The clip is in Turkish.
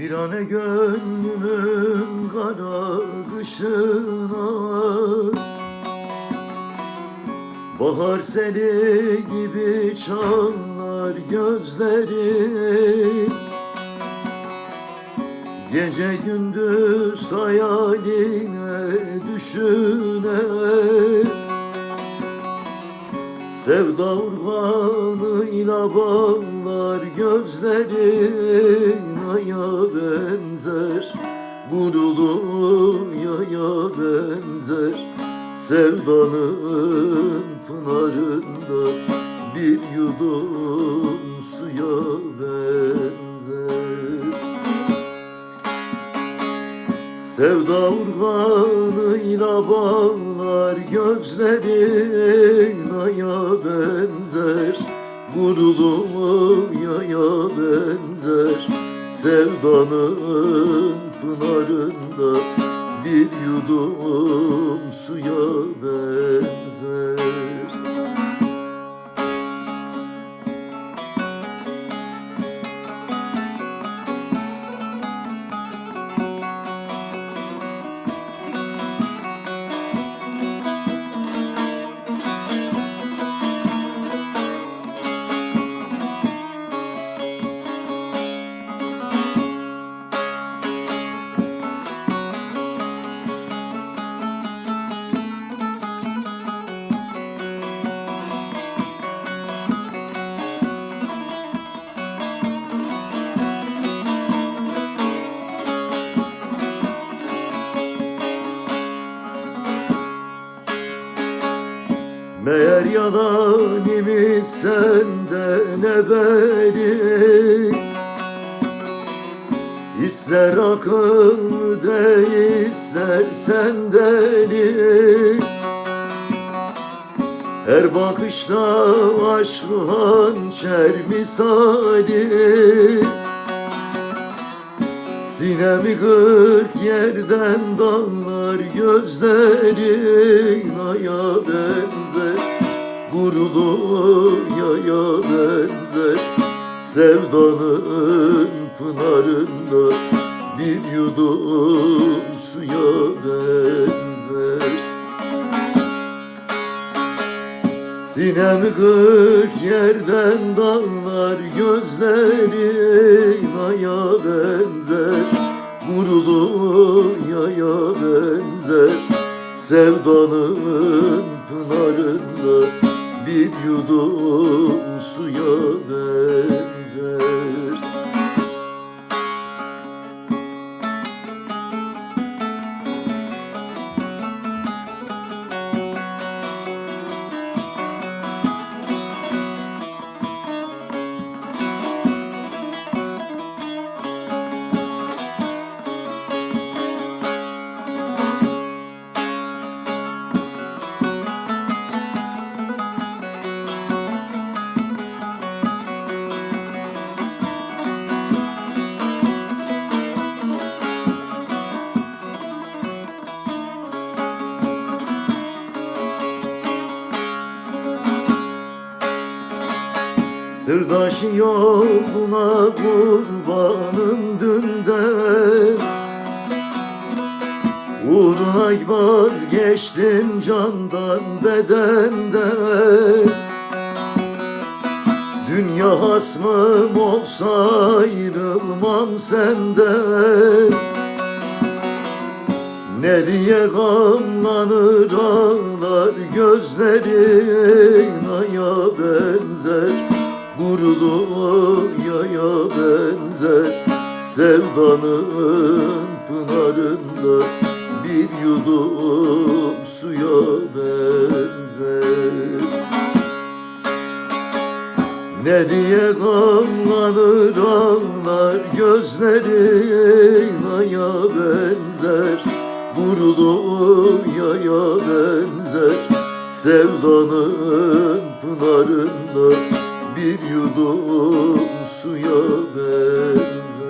Virane gönlümün kara kışına Bahar seli gibi çağlar gözlerim Gece gündüz hayaline düşüne. Sevda urganıyla bağlar gözlerin aya benzer Gurulu yaya benzer Sevdanın Sevda urganıyla bağlar gözlerin aya benzer. Gurulu yaya benzer Sevdanın pınarında bir yudum suya benzer Meğer yalan imiş senden ebedi. İster akıl de ister sendeli Her bakışta aşkı hançer misali. Sinemi kırk yerden dağlar gözlerin aya Gurulu yaya benzer. Sevdanın pınarında bir yudum suya benzer. Sinemi kırk yerden dağlar gözlerin aya benzer. Gurulu yaya benzer Sevdanın pınarında bir yudum suya Sırdaşı yoluna kurbanım dünden. Uğruna vazgeçtim candan bedenden. Dünya hasmım olsa ayrılmam senden. Ne diye gamlanır ağlar gözlerin aya benzer Gurulu yaya benzer Sevdanın pınarında bir yudum suya benzer. Ne diye gamlanır ağlar gözlerin aya benzer. Gurulu yaya benzer Sevdanın pınarında bir yudum suya benzer